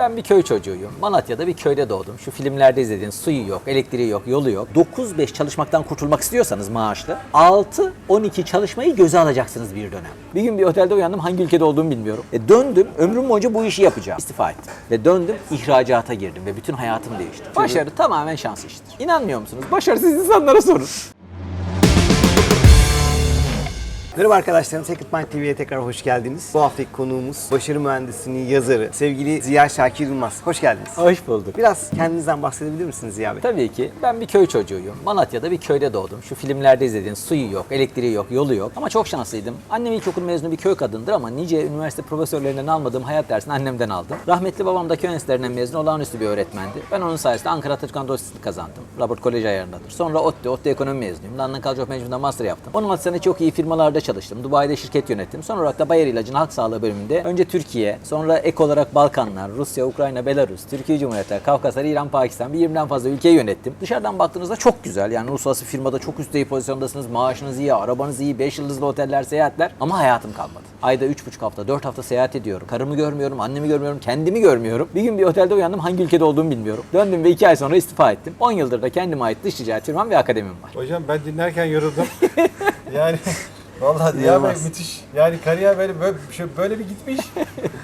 ben bir köy çocuğuyum. Malatya'da bir köyde doğdum. Şu filmlerde izlediğin suyu yok, elektriği yok, yolu yok. 9-5 çalışmaktan kurtulmak istiyorsanız maaşlı 6-12 çalışmayı göze alacaksınız bir dönem. Bir gün bir otelde uyandım hangi ülkede olduğumu bilmiyorum. E döndüm ömrüm boyunca bu işi yapacağım. İstifa ettim. Ve döndüm ihracata girdim ve bütün hayatım değişti. Başarı tamamen şans işidir. İnanmıyor musunuz? Başarısız insanlara sorun. Merhaba arkadaşlarım, Secret Mind TV'ye tekrar hoş geldiniz. Bu haftaki konuğumuz başarı mühendisinin yazarı sevgili Ziya Şakir Yılmaz. Hoş geldiniz. Hoş bulduk. Biraz kendinizden bahsedebilir misiniz Ziya Bey? Tabii ki. Ben bir köy çocuğuyum. Malatya'da bir köyde doğdum. Şu filmlerde izlediğin suyu yok, elektriği yok, yolu yok. Ama çok şanslıydım. Annem ilkokul mezunu bir köy kadındır ama nice üniversite profesörlerinden almadığım hayat dersini annemden aldım. Rahmetli babam da köy enstitülerinden mezun olağanüstü bir öğretmendi. Ben onun sayesinde Ankara Ataturk Anadolu kazandım. Robert Kolej ayarındadır. Sonra ODTÜ, ODTÜ ekonomi mezunuyum. London College of Management'da master yaptım. 16 sene çok iyi firmalarda çalıştım. Dubai'de şirket yönettim. Son olarak da Bayer İlacı'nın halk sağlığı bölümünde önce Türkiye, sonra ek olarak Balkanlar, Rusya, Ukrayna, Belarus, Türkiye Cumhuriyeti, Kafkaslar, İran, Pakistan bir 20'den fazla ülkeyi yönettim. Dışarıdan baktığınızda çok güzel. Yani uluslararası firmada çok üst düzey pozisyondasınız. Maaşınız iyi, arabanız iyi, 5 yıldızlı oteller, seyahatler. Ama hayatım kalmadı. Ayda 3,5 hafta, 4 hafta seyahat ediyorum. Karımı görmüyorum, annemi görmüyorum, kendimi görmüyorum. Bir gün bir otelde uyandım hangi ülkede olduğumu bilmiyorum. Döndüm ve 2 ay sonra istifa ettim. 10 yıldır da kendime ait dış ticaret firmam ve akademim var. Hocam ben dinlerken yoruldum. yani Vallahi Ziya Bey İnanılmaz. müthiş. Yani kariyer böyle böyle bir, şey- böyle bir gitmiş.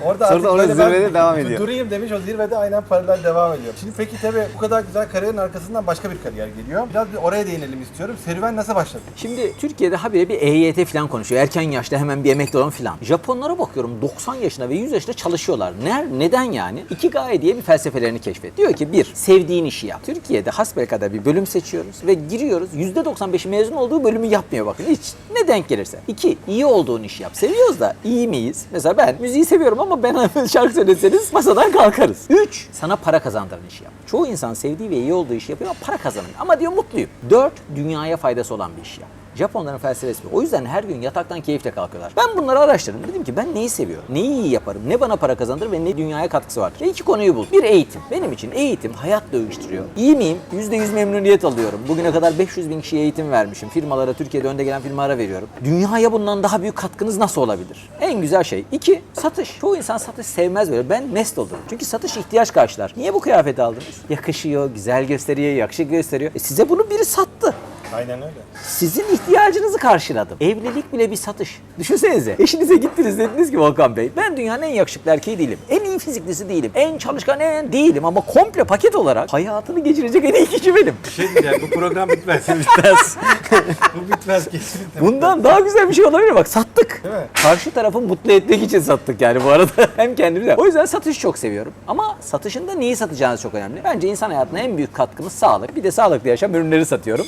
Orada Sonra artık da orada böyle ben zirvede devam ediyor. Durayım demiş o zirvede aynen paralel devam ediyor. Şimdi peki tabii bu kadar güzel kariyerin arkasından başka bir kariyer geliyor. Biraz bir oraya değinelim istiyorum. Serüven nasıl başladı? Şimdi Türkiye'de habire bir EYT falan konuşuyor. Erken yaşta hemen bir emekli olan falan. Japonlara bakıyorum 90 yaşında ve 100 yaşında çalışıyorlar. Ne, neden yani? Ikigai diye bir felsefelerini keşfet. Diyor ki bir, sevdiğin işi yap. Türkiye'de hasbelkader bir bölüm seçiyoruz ve giriyoruz. %95'i mezun olduğu bölümü yapmıyor bakın. Hiç ne denk gelirse. İki, iyi olduğun işi yap. Seviyoruz da iyi miyiz? Mesela ben müziği seviyorum ama ben şarkı söyleseniz masadan kalkarız. Üç, sana para kazandıran işi yap. Çoğu insan sevdiği ve iyi olduğu işi yapıyor ama para kazanıyor. Ama diyor mutluyum. Dört, dünyaya faydası olan bir iş yap. Japonların felsefesi bu. O yüzden her gün yataktan keyifle kalkıyorlar. Ben bunları araştırdım. Dedim ki ben neyi seviyorum? Neyi iyi yaparım? Ne bana para kazandırır ve ne dünyaya katkısı var? Ve iki konuyu buldum. Bir eğitim. Benim için eğitim hayat değiştiriyor. İyi miyim? %100 memnuniyet alıyorum. Bugüne kadar 500 bin kişiye eğitim vermişim. Firmalara, Türkiye'de önde gelen firmalara veriyorum. Dünyaya bundan daha büyük katkınız nasıl olabilir? En güzel şey. İki, satış. Çoğu insan satış sevmez böyle. Ben mest olurum. Çünkü satış ihtiyaç karşılar. Niye bu kıyafeti aldınız? Yakışıyor, güzel gösteriyor, yakışık gösteriyor. E size bunu biri sattı. Aynen öyle. Sizin ihtiyacınızı karşıladım. Evlilik bile bir satış. Düşünsenize. Eşinize gittiniz dediniz ki Volkan Bey ben dünyanın en yakışıklı erkeği değilim. En iyi fiziklisi değilim. En çalışkan en değilim ama komple paket olarak hayatını geçirecek en iyi kişi benim. Bir şey diyeceğim bu program bitmez. bitmez. bu bitmez kesinlikle. Bundan daha güzel bir şey olabilir mi? bak sattık. Değil mi? Karşı tarafı mutlu etmek için sattık yani bu arada. Hem kendimize. O yüzden satışı çok seviyorum. Ama satışında neyi satacağınız çok önemli. Bence insan hayatına en büyük katkımız sağlık. Bir de sağlıklı yaşam ürünleri satıyorum.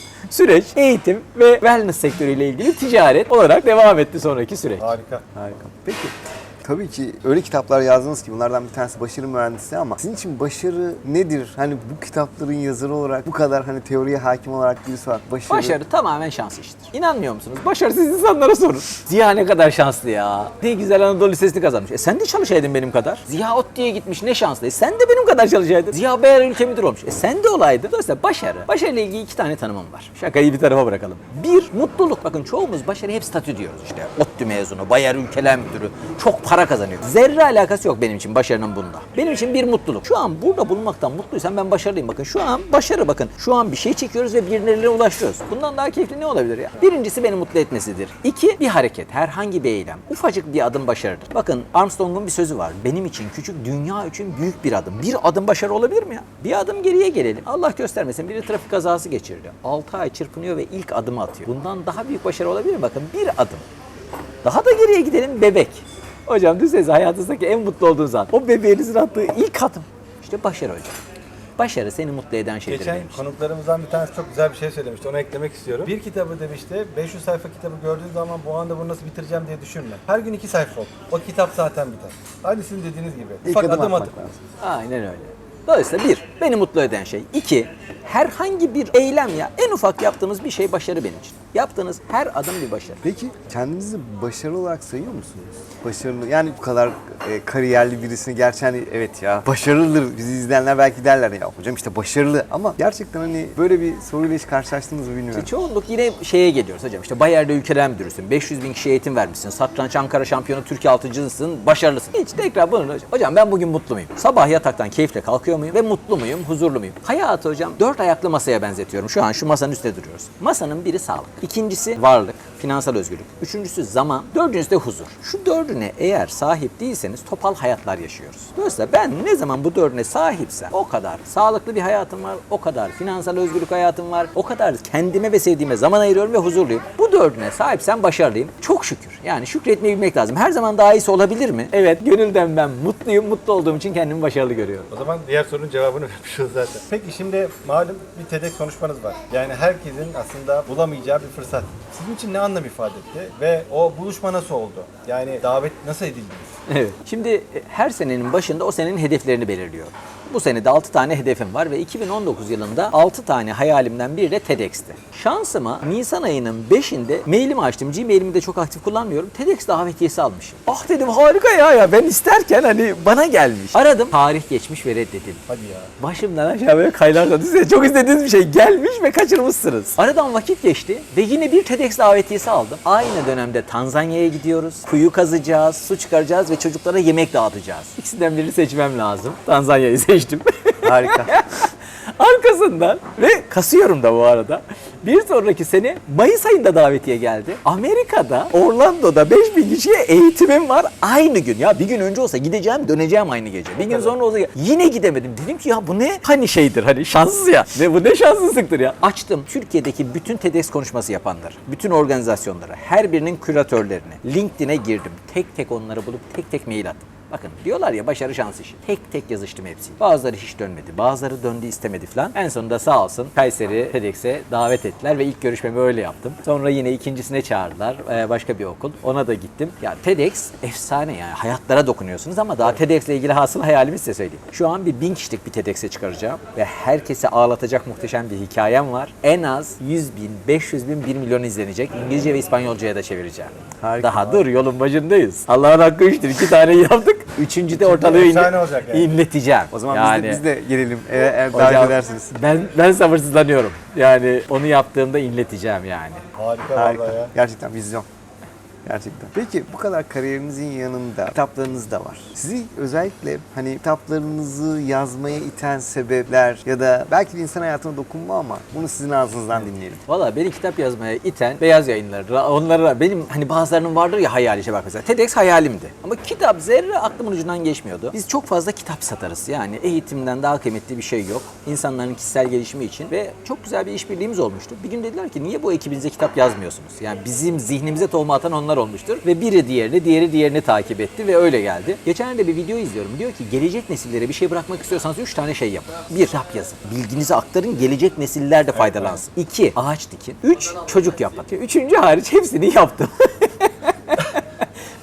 Süreç, eğitim ve wellness sektörüyle ilgili ticaret olarak devam etti sonraki süreç. Harika. Harika. Peki. Tabii ki öyle kitaplar yazdınız ki bunlardan bir tanesi başarı mühendisi ama sizin için başarı nedir? Hani bu kitapların yazarı olarak bu kadar hani teoriye hakim olarak birisi var. Başarı. Başarı tamamen şans işidir. İnanmıyor musunuz? Başarısız insanlara sorun. Ziya ne kadar şanslı ya. Ne güzel Anadolu Lisesi'ni kazanmış. E sen de çalışaydın benim kadar. Ziya Ot diye gitmiş ne şanslı. E sen de benim kadar çalışaydın. Ziya Beyar ülke müdür olmuş. E sen de olaydın. Dolayısıyla başarı. Başarıyla ilgili iki tane tanımım var. Şakayı bir tarafa bırakalım. Bir, mutluluk. Bakın çoğumuz başarı hep statü diyoruz işte. ODTÜ mezunu, Bayer ülkeler müdürü. Çok para kazanıyor. Zerre alakası yok benim için başarının bunda. Benim için bir mutluluk. Şu an burada bulunmaktan mutluysam ben başarılıyım. Bakın şu an başarı bakın. Şu an bir şey çekiyoruz ve birilerine ulaşıyoruz. Bundan daha keyifli ne olabilir ya? Birincisi beni mutlu etmesidir. İki, bir hareket, herhangi bir eylem. Ufacık bir adım başarıdır. Bakın Armstrong'un bir sözü var. Benim için küçük, dünya için büyük bir adım. Bir adım başarı olabilir mi ya? Bir adım geriye gelelim. Allah göstermesin biri trafik kazası geçirdi. 6 ay çırpınıyor ve ilk adımı atıyor. Bundan daha büyük başarı olabilir mi? Bakın bir adım. Daha da geriye gidelim bebek. Hocam düşünsenize hayatınızdaki en mutlu olduğunuz an. O bebeğinizin attığı ilk adım. İşte başarı hocam. Başarı seni mutlu eden şeydir Geçen için. konuklarımızdan bir tanesi çok güzel bir şey söylemişti. Onu eklemek istiyorum. Bir kitabı demişti, 500 sayfa kitabı gördüğün zaman bu anda bunu nasıl bitireceğim diye düşünme. Her gün iki sayfa oku. O kitap zaten biter. Aynı sizin dediğiniz gibi. İlk Ufak adım adım atmak lazım. Aynen öyle. Dolayısıyla bir, beni mutlu eden şey. İki, herhangi bir eylem ya en ufak yaptığımız bir şey başarı benim için. Yaptığınız her adım bir başarı. Peki kendinizi başarılı olarak sayıyor musunuz? Başarılı yani bu kadar e, kariyerli birisini gerçi hani evet ya başarılıdır bizi izleyenler belki derler ya hocam işte başarılı ama gerçekten hani böyle bir soruyla hiç karşılaştınız mı bilmiyorum. İşte çoğunluk yine şeye geliyoruz hocam işte Bayer'de ülkeden müdürüsün, 500 bin kişiye eğitim vermişsin, satranç Ankara şampiyonu, Türkiye altıncısın, başarılısın. Hiç tekrar bunu hocam ben bugün mutlu muyum? Sabah yataktan keyifle kalkıyor muyum ve mutlu muyum, huzurlu muyum? Hayatı hocam dört ayaklı masaya benzetiyorum. Şu an şu masanın üstünde duruyoruz. Masanın biri sağlık, ikincisi varlık, finansal özgürlük, üçüncüsü zaman, dördüncüsü de huzur. Şu dördüne eğer sahip değilseniz topal hayatlar yaşıyoruz. Dolayısıyla ben ne zaman bu dördüne sahipsem o kadar sağlıklı bir hayatım var, o kadar finansal özgürlük hayatım var, o kadar kendime ve sevdiğime zaman ayırıyorum ve huzurluyum. Bu dördüne sahipsem başarılıyım. Çok şükür. Yani şükretmeyi bilmek lazım. Her zaman daha iyisi olabilir mi? Evet, gönülden ben mutluyum. Mutlu olduğum için kendimi başarılı görüyorum. O zaman diğer sorunun cevabını vermiş oldu zaten. Peki şimdi malum bir TEDx konuşmanız var. Yani herkesin aslında bulamayacağı bir fırsat. Sizin için ne anlam ifade etti ve o buluşma nasıl oldu? Yani davet nasıl edildiniz? Evet. Şimdi e, her senenin başında o senenin hedeflerini belirliyor. Bu sene de 6 tane hedefim var ve 2019 yılında 6 tane hayalimden biri de TEDx'ti. Şansıma Nisan ayının 5'inde mailimi açtım. Gmail'imi de çok aktif kullanmıyorum. TEDx davetiyesi almışım. Ah dedim harika ya ya ben isterken hani bana gelmiş. Aradım. Tarih geçmiş ve reddedildi. Hadi ya. Başımdan aşağı böyle kaynar Size çok istediğiniz bir şey gelmiş ve kaçırmışsınız. Aradan vakit geçti ve yine bir TEDx davetiyesi aldım. Aynı dönemde Tanzanya'ya gidiyoruz. Kuyu kazacağız, su çıkaracağız ve çocuklara yemek dağıtacağız. İkisinden birini seçmem lazım. Tanzanya'yı seçtim. Harika. Arkasından ve kasıyorum da bu arada. Bir sonraki sene Mayıs ayında davetiye geldi. Amerika'da Orlando'da 5000 kişiye eğitimim var aynı gün. Ya bir gün önce olsa gideceğim döneceğim aynı gece. Bir gün sonra olsa yine gidemedim. Dedim ki ya bu ne hani şeydir hani şanssız ya. Ve bu ne şanssızlıktır ya. Açtım Türkiye'deki bütün TEDx konuşması yapanları, bütün organizasyonlara, her birinin küratörlerine, LinkedIn'e girdim. Tek tek onları bulup tek tek mail attım. Bakın diyorlar ya başarı şans işi. Tek tek yazıştım hepsi. Bazıları hiç dönmedi. Bazıları döndü istemedi falan. En sonunda sağ olsun Kayseri TEDx'e davet ettiler ve ilk görüşmemi öyle yaptım. Sonra yine ikincisine çağırdılar. Ee, başka bir okul. Ona da gittim. Ya TEDx efsane yani. Hayatlara dokunuyorsunuz ama daha TEDx ile ilgili hasıl hayalimi size söyleyeyim. Şu an bir bin kişilik bir TEDx'e çıkaracağım ve herkesi ağlatacak muhteşem bir hikayem var. En az 100 bin, 500 bin, 1 milyon izlenecek. İngilizce ve İspanyolcaya da çevireceğim. Harika. Daha dur yolun başındayız. Allah'ın hakkı üçtür. İki tane yaptık. Üçüncü de ortalığı efsane inle- olacak yani. inleteceğim. O zaman yani, biz, de, biz de gelelim eğer, eğer hocam, davet edersiniz. Ben, ben sabırsızlanıyorum. Yani onu yaptığımda inleteceğim yani. Harika, Harika. vallahi ya. Gerçekten vizyon. Gerçekten. Peki bu kadar kariyerinizin yanında kitaplarınız da var. Sizi özellikle hani kitaplarınızı yazmaya iten sebepler ya da belki de insan hayatına dokunma ama bunu sizin ağzınızdan dinleyelim. Valla beni kitap yazmaya iten beyaz yayınları, onlara benim hani bazılarının vardır ya hayali işte bak mesela TEDx hayalimdi. Ama kitap zerre aklımın ucundan geçmiyordu. Biz çok fazla kitap satarız yani eğitimden daha kıymetli bir şey yok. İnsanların kişisel gelişimi için ve çok güzel bir işbirliğimiz olmuştu. Bir gün dediler ki niye bu ekibinize kitap yazmıyorsunuz? Yani bizim zihnimize tohum atan onlar olmuştur. Ve biri diğerini, diğeri diğerini takip etti ve öyle geldi. Geçen de bir video izliyorum. Diyor ki gelecek nesillere bir şey bırakmak istiyorsanız üç tane şey yapın. Bir, kitap yazın. Bilginizi aktarın, gelecek nesiller de faydalansın. İki, ağaç dikin. Üç, çocuk yapın. Üçüncü hariç hepsini yaptım.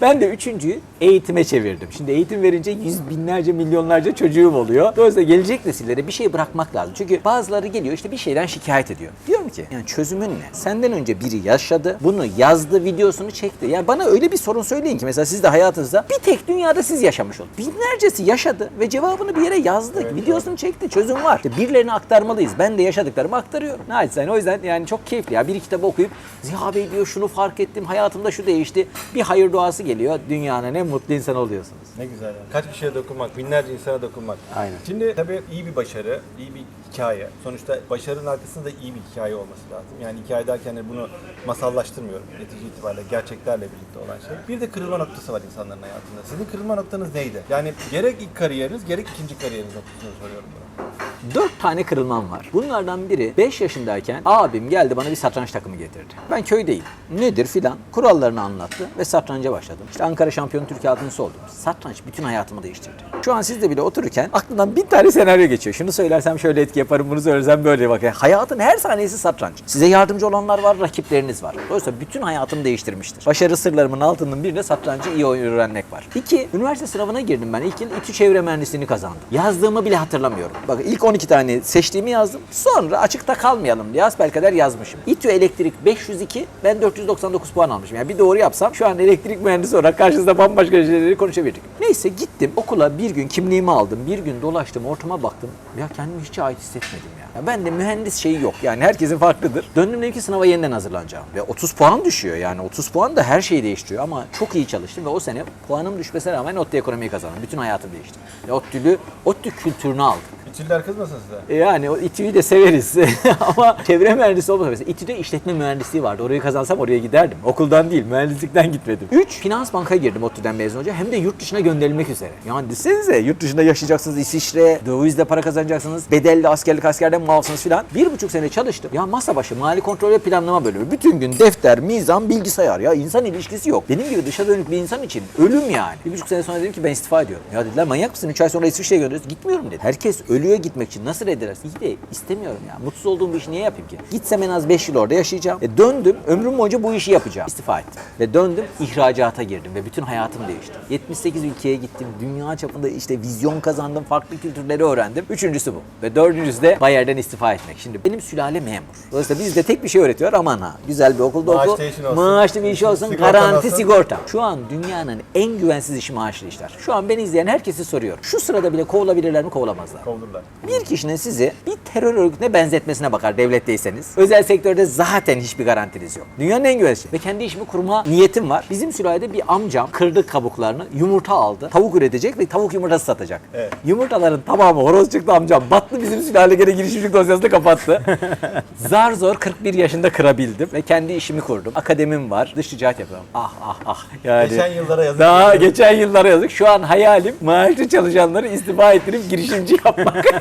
Ben de üçüncüyü eğitime çevirdim. Şimdi eğitim verince yüz binlerce, milyonlarca çocuğum oluyor. Dolayısıyla gelecek nesillere bir şey bırakmak lazım. Çünkü bazıları geliyor işte bir şeyden şikayet ediyor. Diyorum ki yani çözümün ne? Senden önce biri yaşadı, bunu yazdı, videosunu çekti. Yani bana öyle bir sorun söyleyin ki mesela siz de hayatınızda bir tek dünyada siz yaşamış olun. Binlercesi yaşadı ve cevabını bir yere yazdı. videosunu çekti. Çözüm var. İşte birilerine aktarmalıyız. Ben de yaşadıklarımı aktarıyorum. Naçizane o yüzden yani çok keyifli ya. Bir kitabı okuyup Ziya Bey diyor şunu fark ettim. Hayatımda şu değişti. Bir hayır duası geliyor. Dünyanın en mutlu insanı oluyorsunuz. Ne güzel ya. Kaç kişiye dokunmak, binlerce insana dokunmak. Aynen. Şimdi tabii iyi bir başarı, iyi bir hikaye. Sonuçta başarının arkasında da iyi bir hikaye olması lazım. Yani hikaye derken de bunu masallaştırmıyorum. Netice itibariyle gerçeklerle birlikte olan şey. Bir de kırılma noktası var insanların hayatında. Sizin kırılma noktanız neydi? Yani gerek ilk kariyeriniz, gerek ikinci kariyeriniz noktasını soruyorum bunu. Dört tane kırılmam var. Bunlardan biri 5 yaşındayken abim geldi bana bir satranç takımı getirdi. Ben köydeyim. Nedir filan. Kurallarını anlattı ve satranca başladım. İşte Ankara şampiyonu Türkiye altıncısı oldum. Satranç bütün hayatımı değiştirdi. Şu an sizde bile otururken aklımdan bir tane senaryo geçiyor. Şunu söylersem şöyle etki yaparım, bunu söylersem böyle bak. Hayatın her saniyesi satranç. Size yardımcı olanlar var, rakipleriniz var. Dolayısıyla bütün hayatımı değiştirmiştir. Başarı sırlarımın altının birinde satrancı iyi öğrenmek var. İki, üniversite sınavına girdim ben. İlk yıl İTÜ çevre mühendisliğini kazandım. Yazdığımı bile hatırlamıyorum. Bak ilk 12 tane seçtiğimi yazdım. Sonra açıkta kalmayalım diye asbelkader yazmışım. İTÜ elektrik 502, ben 499 puan almışım. Yani bir doğru yapsam şu an elektrik mühendisi olarak karşınızda bambaşka şeyleri konuşabilirdik. Neyse gittim okula bir gün kimliğimi aldım. Bir gün dolaştım ortama baktım. Ya kendimi hiç ait hissetmedim ya. ya ben de mühendis şeyi yok. Yani herkesin farklıdır. Döndüm dedim ki sınava yeniden hazırlanacağım. Ve 30 puan düşüyor yani. 30 puan da her şeyi değiştiriyor ama çok iyi çalıştım ve o sene puanım düşmesine rağmen ODTÜ ekonomiyi kazandım. Bütün hayatım değişti. Ve ODTÜ'lü, ODTÜ kültürünü aldım. İçiller kızmasın size. E Yani o İTÜ'yü de severiz ama çevre mühendisi olmasa mesela İTÜ'de işletme mühendisliği vardı. Orayı kazansam oraya giderdim. Okuldan değil, mühendislikten gitmedim. 3. Finans banka girdim ODTÜ'den mezun olunca hem de yurt dışına gönderilmek üzere. Yani düşünsenize yurt dışında yaşayacaksınız İsviçre, dövizle para kazanacaksınız, bedelli askerlik askerden muafsınız filan. Bir buçuk sene çalıştım. Ya masa başı mali kontrol ve planlama bölümü. Bütün gün defter, mizan, bilgisayar ya insan ilişkisi yok. Benim gibi dışa dönük bir insan için ölüm yani. Bir buçuk sene sonra dedim ki ben istifa ediyorum. Ya dediler manyak mısın? Üç ay sonra İsviçre'ye gönderiyoruz. Gitmiyorum dedi. Herkes ölüye gitmek için nasıl reddedersin? İyi de istemiyorum ya. Mutsuz olduğum bir işi niye yapayım ki? Gitsem en az 5 yıl orada yaşayacağım. E döndüm. Ömrüm boyunca bu işi yapacağım. İstifa ettim. Ve döndüm. ihracata girdim ve bütün hayatım değişti. 78 ülkeye gittim. Dünya çapında işte vizyon kazandım. Farklı kültürleri öğrendim. Üçüncüsü bu. Ve dördüncüsü de Bayer'den istifa etmek. Şimdi benim sülale memur. Dolayısıyla bizde tek bir şey öğretiyor. Aman ha. Güzel bir okulda oku. Maaşlı olsun. Maaşlı bir iş olsun. Sigortan Garanti olsun. sigorta. Şu an dünyanın en güvensiz işi maaşlı işler. Şu an beni izleyen herkesi soruyor. Şu sırada bile kovulabilirler mi kovulamazlar. Kovdurlar. Bir kişinin sizi bir terör örgütüne benzetmesine bakar devletteyseniz. Özel sektörde zaten hiçbir garantiniz yok. Dünyanın en güvensiz. Ve kendi işimi kurma niyetim var. Bizim sülalede bir amcam kırdı kabuklarını, yumurta aldı. Tavuk üretecek ve tavuk yumurtası satacak. Evet. Yumurtaların tamamı horoz çıktı amcam. Battı bizim sülale gene girişimcilik dosyasını kapattı. Zar zor 41 yaşında kırabildim ve kendi işimi kurdum. Akademim var. Dış ticaret yapıyorum. Ah ah ah. Yani Geçen yıllara yazık. Daha geçen yıllara yazık. Şu an hayalim maaşlı çalışanları istifa ettirip girişimci yapmak.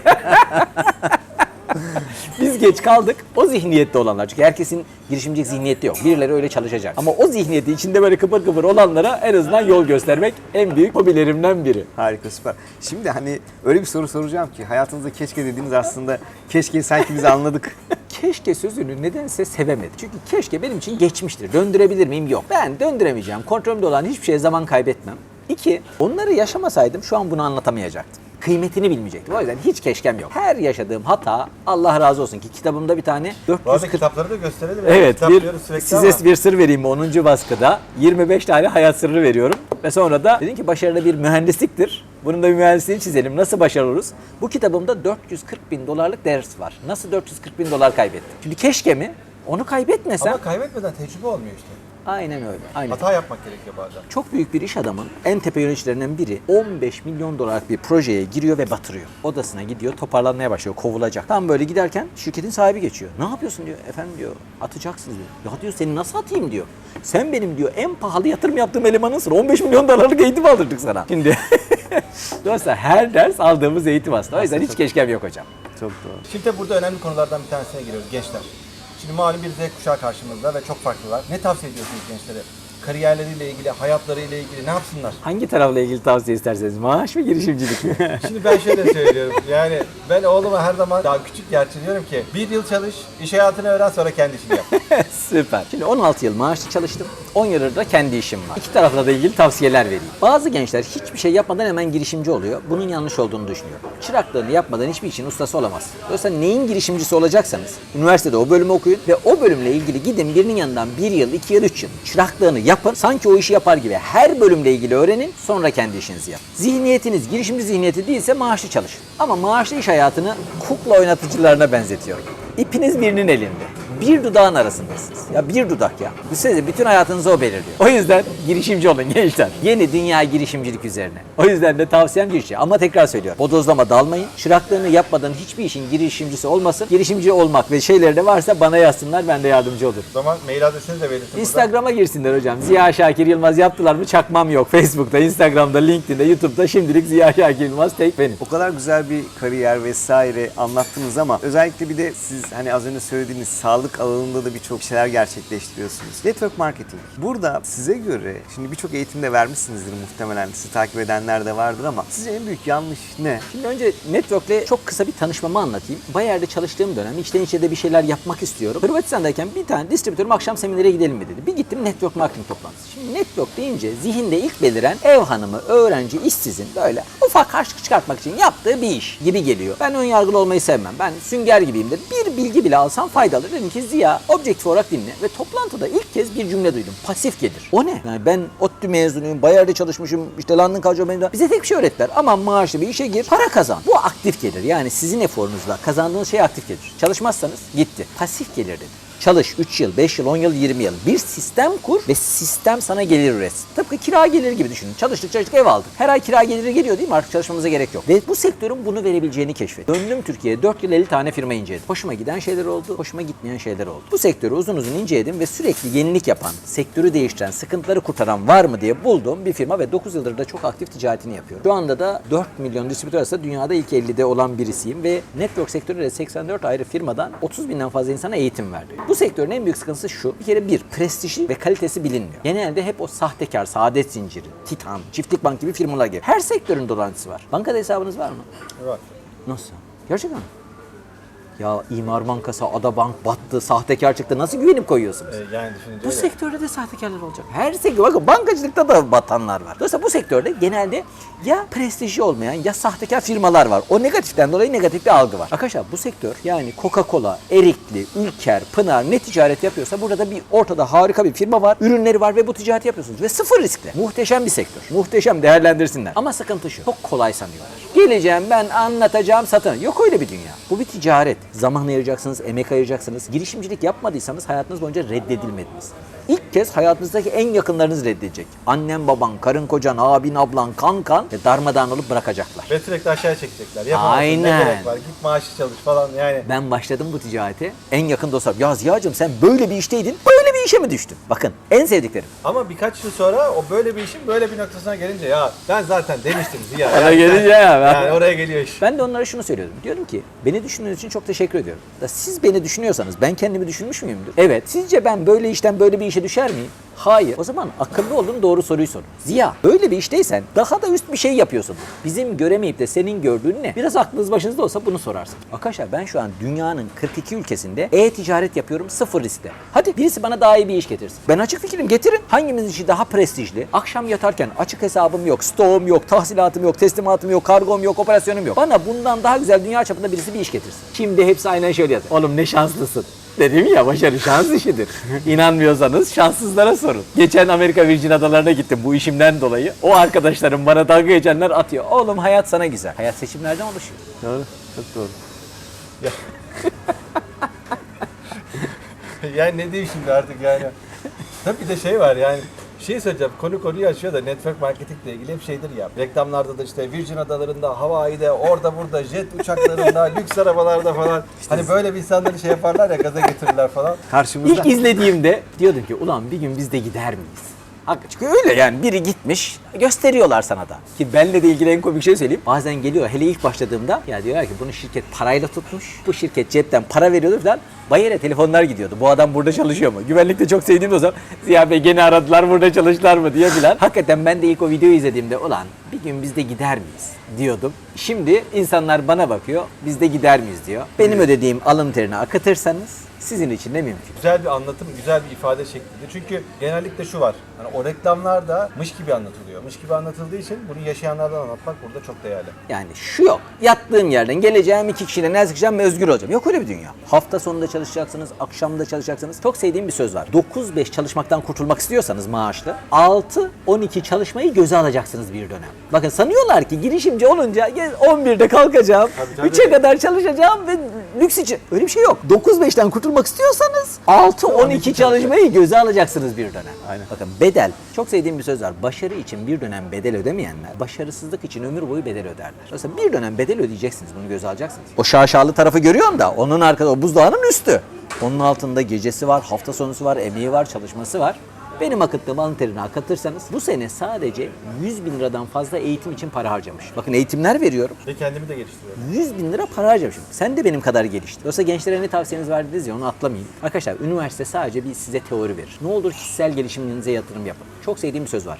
Biz geç kaldık. O zihniyette olanlar. Çünkü herkesin girişimcilik zihniyeti yok. Birileri öyle çalışacak. Ama o zihniyeti içinde böyle kıpır kıpır olanlara en azından yol göstermek en büyük hobilerimden biri. Harika süper. Şimdi hani öyle bir soru soracağım ki hayatınızda keşke dediğiniz aslında keşke sanki biz anladık. Keşke sözünü nedense sevemedim. Çünkü keşke benim için geçmiştir. Döndürebilir miyim? Yok. Ben döndüremeyeceğim. Kontrolümde olan hiçbir şeye zaman kaybetmem. İki, onları yaşamasaydım şu an bunu anlatamayacaktım. Kıymetini bilmeyecektim. O yüzden hiç keşkem yok. Her yaşadığım hata Allah razı olsun ki kitabımda bir tane Bu arada 440 kitapları da gösterelim. Evet, Kitap bir, size ama bir sır vereyim 10. baskıda. 25 tane hayat sırrı veriyorum. Ve sonra da dedim ki başarılı bir mühendisliktir. Bunun da bir mühendisliğini çizelim. Nasıl başarılı oluruz? Bu kitabımda 440 bin dolarlık ders var. Nasıl 440 bin dolar kaybettim? Şimdi keşke mi? Onu kaybetmesem. ama kaybetmeden tecrübe olmuyor işte. Aynen öyle. Aynen. Hata yapmak gerekiyor bazen. Çok büyük bir iş adamın en tepe yöneticilerinden biri 15 milyon dolarlık bir projeye giriyor ve batırıyor. Odasına gidiyor, toparlanmaya başlıyor, kovulacak. Tam böyle giderken şirketin sahibi geçiyor. Ne yapıyorsun diyor. Efendim diyor, atacaksın diyor. Ya diyor seni nasıl atayım diyor. Sen benim diyor en pahalı yatırım yaptığım elemanınsın. 15 milyon dolarlık eğitim aldırdık sana. Şimdi Dolayısıyla her ders aldığımız eğitim aslında. O yüzden hiç keşkem yok hocam. Çok doğru. Şimdi de burada önemli konulardan bir tanesine giriyoruz gençler. Şimdi malum bir Z kuşağı karşımızda ve çok farklılar. Ne tavsiye ediyorsunuz gençlere? Kariyerleriyle ilgili, hayatlarıyla ilgili ne yapsınlar? Hangi tarafla ilgili tavsiye isterseniz maaş mı girişimcilik mi? Şimdi ben şöyle söylüyorum. Yani ben oğluma her zaman daha küçük gerçi diyorum ki bir yıl çalış, iş hayatını öğren sonra kendi işini yap. Süper. Şimdi 16 yıl maaşlı çalıştım. 10 yıldır da kendi işim var. İki tarafla da ilgili tavsiyeler vereyim. Bazı gençler hiçbir şey yapmadan hemen girişimci oluyor. Bunun yanlış olduğunu düşünüyorum. Çıraklığını yapmadan hiçbir işin ustası olamaz. Dolayısıyla neyin girişimcisi olacaksanız üniversitede o bölümü okuyun ve o bölümle ilgili gidin birinin yanından bir yıl, iki yıl, üç yıl çıraklığını yapın. Sanki o işi yapar gibi her bölümle ilgili öğrenin sonra kendi işinizi yapın. Zihniyetiniz girişimci zihniyeti değilse maaşlı çalışın. Ama maaşlı iş hayatını kukla oynatıcılarına benzetiyorum. İpiniz birinin elinde. Bir dudağın arasındasınız. Ya bir dudak ya. Düşünsenize bütün hayatınızı o belirliyor. O yüzden girişimci olun gençler. Yeni dünya girişimcilik üzerine. O yüzden de tavsiyem girişimci. Ama tekrar söylüyorum. Bodozlama dalmayın. Çıraklığını yapmadan hiçbir işin girişimcisi olmasın. Girişimci olmak ve şeyleri de varsa bana yazsınlar ben de yardımcı olurum. O zaman mail adresinizi de belirtin. burada. Instagram'a girsinler hocam. Ziya Şakir Yılmaz yaptılar mı çakmam yok. Facebook'ta, Instagram'da, LinkedIn'de, YouTube'da şimdilik Ziya Şakir Yılmaz tek benim. O kadar güzel bir kariyer vesaire anlattınız ama özellikle bir de siz hani az önce söylediğiniz sağlık alanında da birçok şeyler gerçekleştiriyorsunuz. Network marketing. Burada size göre şimdi birçok eğitimde vermişsinizdir muhtemelen. Sizi takip edenler de vardır ama sizce en büyük yanlış ne? Şimdi önce Network'le çok kısa bir tanışmamı anlatayım. Bayer'de çalıştığım dönem içten içe de bir şeyler yapmak istiyorum. Hırvatistan'dayken bir tane distribütörüm akşam seminere gidelim mi dedi. Bir gittim Network Marketing toplantısı. Şimdi Network deyince zihinde ilk beliren ev hanımı, öğrenci, işsizin böyle ufak harçlık çıkartmak için yaptığı bir iş gibi geliyor. Ben ön yargılı olmayı sevmem. Ben sünger gibiyim dedim. Bir bilgi bile alsam faydalı. Dedim Ziya objektif olarak dinle. Ve toplantıda ilk kez bir cümle duydum. Pasif gelir. O ne? Yani ben ODTÜ mezunuyum, Bayer'de çalışmışım, işte London College mezunu. Bize tek bir şey öğrettiler. Ama maaşlı bir işe gir, para kazan. Bu aktif gelir. Yani sizin eforunuzla kazandığınız şey aktif gelir. Çalışmazsanız gitti. Pasif gelir dedi. Çalış 3 yıl, 5 yıl, 10 yıl, 20 yıl. Bir sistem kur ve sistem sana gelir üretsin. Tıpkı kira geliri gibi düşünün. Çalıştık çalıştık ev aldık. Her ay kira geliri geliyor değil mi? Artık çalışmamıza gerek yok. Ve bu sektörün bunu verebileceğini keşfettim. Döndüm Türkiye'ye 4 yıl 50 tane firma inceledim. Hoşuma giden şeyler oldu, hoşuma gitmeyen şeyler oldu. Bu sektörü uzun uzun inceledim ve sürekli yenilik yapan, sektörü değiştiren, sıkıntıları kurtaran var mı diye bulduğum bir firma ve 9 yıldır da çok aktif ticaretini yapıyorum. Şu anda da 4 milyon distribütör arasında dünyada ilk 50'de olan birisiyim ve network sektöründe 84 ayrı firmadan 30 binden fazla insana eğitim verdim. Bu sektörün en büyük sıkıntısı şu. Bir kere bir, prestiji ve kalitesi bilinmiyor. Genelde hep o sahtekar, saadet zinciri, titan, çiftlik bank gibi firmalar gibi. Her sektörün dolantısı var. Bankada hesabınız var mı? Var. Nasıl? Gerçekten mi? Ya İmar Bankası, Ada Bank battı, sahtekar çıktı. Nasıl güvenip koyuyorsunuz? Ee, yani düşününce Bu öyle. sektörde de sahtekarlar olacak. Her sektör, bakın bankacılıkta da batanlar var. Dolayısıyla bu sektörde genelde ya prestijli olmayan ya sahtekar firmalar var. O negatiften dolayı negatif bir algı var. Arkadaşlar bu sektör yani Coca-Cola, Erikli, Ülker, Pınar ne ticaret yapıyorsa burada da bir ortada harika bir firma var. Ürünleri var ve bu ticareti yapıyorsunuz. Ve sıfır riskle. Muhteşem bir sektör. Muhteşem değerlendirsinler. Ama sıkıntı şu. Çok kolay sanıyorlar. Geleceğim ben anlatacağım satın. Yok öyle bir dünya. Bu bir ticaret. Zaman ayıracaksınız, emek ayıracaksınız. Girişimcilik yapmadıysanız hayatınız boyunca reddedilmediniz. İlk kez hayatınızdaki en yakınlarınız reddedecek. Annen, baban, karın, kocan, abin, ablan, kankan ve darmadağın olup bırakacaklar. Ve sürekli aşağıya çekecekler. Yapamazsın, Aynen. Ne gerek var? Git maaşı çalış falan yani. Ben başladım bu ticarete. En yakın dostlarım. Ya Ziya'cığım sen böyle bir işteydin. Böyle bir işe mi düştün? Bakın en sevdiklerim. Ama birkaç yıl sonra o böyle bir işin böyle bir noktasına gelince ya ben zaten demiştim Ziya. Ona Yani gelince ya, ben- Yani oraya geliyor iş. Ben de onlara şunu söylüyordum. Diyorum ki beni düşündüğünüz için çok teşekkür ediyorum. Da siz beni düşünüyorsanız ben kendimi düşünmüş müyümdür? Evet. Sizce ben böyle işten böyle bir işe düşer miyim? Hayır. O zaman akıllı olun doğru soruyu sorun. Ziya böyle bir işteysen daha da üst bir şey yapıyorsun. Bizim göremeyip de senin gördüğün ne? Biraz aklınız başınızda olsa bunu sorarsın. Arkadaşlar ben şu an dünyanın 42 ülkesinde e-ticaret yapıyorum sıfır riskle. Hadi birisi bana daha iyi bir iş getirsin. Ben açık fikrim getirin. Hangimizin işi daha prestijli? Akşam yatarken açık hesabım yok, stoğum yok, tahsilatım yok, teslimatım yok, kargom yok, operasyonum yok. Bana bundan daha güzel dünya çapında birisi bir iş getirsin. Şimdi hepsi aynen şöyle yazıyor. Oğlum ne şanslısın. Dedim ya başarı şans işidir. İnanmıyorsanız şanssızlara sorun. Geçen Amerika Virgin Adalarına gittim bu işimden dolayı. O arkadaşlarım bana dalga geçenler atıyor. Oğlum hayat sana güzel. Hayat seçimlerden oluşuyor. Doğru. Çok doğru. yani ne diyeyim şimdi artık yani. Tabii bir de şey var yani. Şey söyleyeceğim. Konu konuyu açıyor da network marketingle ilgili hep şeydir ya. Reklamlarda da işte Virgin Adalarında, Hawaii'de, orada burada jet uçaklarında, lüks arabalarda falan. hani böyle bir insanları şey yaparlar ya gaza getirirler falan. Karşımızda İlk izlediğimde diyordum ki ulan bir gün biz de gider miyiz? Çünkü öyle yani biri gitmiş gösteriyorlar sana da. Ki benle de ilgili en komik şey söyleyeyim. Bazen geliyor hele ilk başladığımda ya diyorlar ki bunu şirket parayla tutmuş. Bu şirket cepten para veriyordu falan. Bayer'e telefonlar gidiyordu. Bu adam burada çalışıyor mu? Güvenlikte çok sevdiğim o zaman Ziya Bey gene aradılar burada çalıştılar mı diye filan. Hakikaten ben de ilk o videoyu izlediğimde ulan bir gün biz de gider miyiz diyordum. Şimdi insanlar bana bakıyor biz de gider miyiz diyor. Benim ödediğim alın terini akıtırsanız sizin için de mümkün. Güzel bir anlatım, güzel bir ifade şeklinde. Çünkü genellikle şu var. Hani o reklamlarda mış gibi anlatılıyor. Mış gibi anlatıldığı için bunu yaşayanlardan anlatmak burada çok değerli. Yani şu yok. Yattığım yerden geleceğim iki kişiyle ne sıkacağım ve özgür olacağım. Yok öyle bir dünya. Hafta sonunda çalışacaksınız, akşamda çalışacaksınız. Çok sevdiğim bir söz var. 9-5 çalışmaktan kurtulmak istiyorsanız maaşlı 6-12 çalışmayı göze alacaksınız bir dönem. Bakın sanıyorlar ki girişimci olunca 11'de kalkacağım, Tabii, tabii. 3'e kadar çalışacağım ve lüks için. Öyle bir şey yok. 9-5'ten kurtulmak istiyorsanız 6-12 çalışmayı göze alacaksınız bir dönem. Aynen. Bakın bedel. Çok sevdiğim bir söz var. Başarı için bir dönem bedel ödemeyenler, başarısızlık için ömür boyu bedel öderler. Mesela bir dönem bedel ödeyeceksiniz. Bunu göze alacaksınız. O şaşalı tarafı görüyorsun da onun arkada o buzdağının üstü. Onun altında gecesi var, hafta sonusu var, emeği var, çalışması var. Benim akıttığım alın terini akıtırsanız bu sene sadece 100 bin liradan fazla eğitim için para harcamış. Bakın eğitimler veriyorum. Ve kendimi de geliştiriyorum. 100 bin lira para harcamışım. Sen de benim kadar geliştir. Yoksa gençlere ne tavsiyeniz var dediniz ya onu atlamayın. Arkadaşlar üniversite sadece bir size teori verir. Ne olur kişisel gelişiminize yatırım yapın. Çok sevdiğim bir söz var.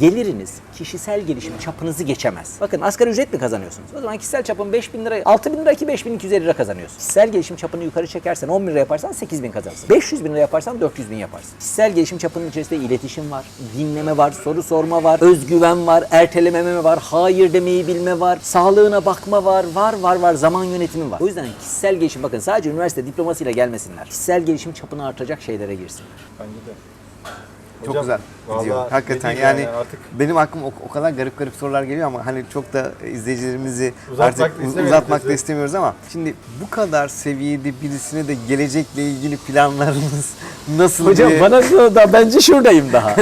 Geliriniz kişisel gelişim çapınızı geçemez. Bakın asgari ücret mi kazanıyorsunuz? O zaman kişisel çapın 5 bin lira, 6 bin lira ki 5250 lira kazanıyorsun. Kişisel gelişim çapını yukarı çekersen 10 bin lira yaparsan 8 bin kazanırsın. 500 bin lira yaparsan 400 bin yaparsın. Kişisel gelişim çapının içerisinde iletişim var, dinleme var, soru sorma var, özgüven var, ertelememe var, hayır demeyi bilme var, sağlığına bakma var, var var var, zaman yönetimi var. O yüzden kişisel gelişim bakın sadece üniversite diplomasıyla gelmesinler. Kişisel gelişim çapını artacak şeylere girsinler. Bence de. Çok Hocam, güzel gidiyor. vallahi Hakikaten diyeyim yani, artık benim aklıma o, o kadar garip garip sorular geliyor ama hani çok da izleyicilerimizi Uzatmak artık da uzatmak da istemiyoruz ama şimdi bu kadar seviyede birisine de gelecekle ilgili planlarınız nasıl diye bana da bence şuradayım daha.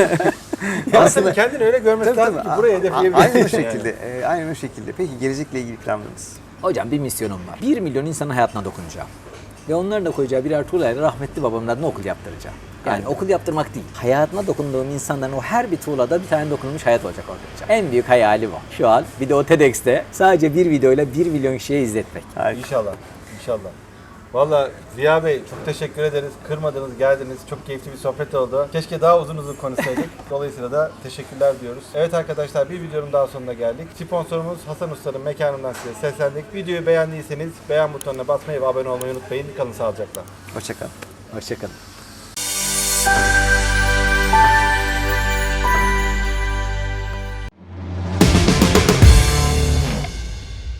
aslında kendini öyle görmesi lazım tabii. ki buraya hedefleyebilirsin. Aynen o yani. şekilde. e, aynen o şekilde. Peki gelecekle ilgili planlarınız? Hocam bir misyonum var. 1 milyon insanın hayatına dokunacağım. Ve onların da koyacağı birer tuğlayla rahmetli babamın adına okul yaptıracağım. Yani okul yaptırmak değil. Hayatına dokunduğum insanların o her bir tuğlada bir tane dokunulmuş hayat olacak ortaya. En büyük hayali bu. Şu an bir de o TEDx'te sadece bir videoyla 1 milyon kişiye izletmek. Harika. İnşallah. İnşallah. Valla Ziya Bey çok teşekkür ederiz. Kırmadınız, geldiniz. Çok keyifli bir sohbet oldu. Keşke daha uzun uzun konuşsaydık. Dolayısıyla da teşekkürler diyoruz. Evet arkadaşlar bir videonun daha sonuna geldik. Sponsorumuz Hasan Usta'nın mekanından size seslendik. Videoyu beğendiyseniz beğen butonuna basmayı ve abone olmayı unutmayın. Kalın sağlıcakla. Hoşçakalın. Hoşçakalın.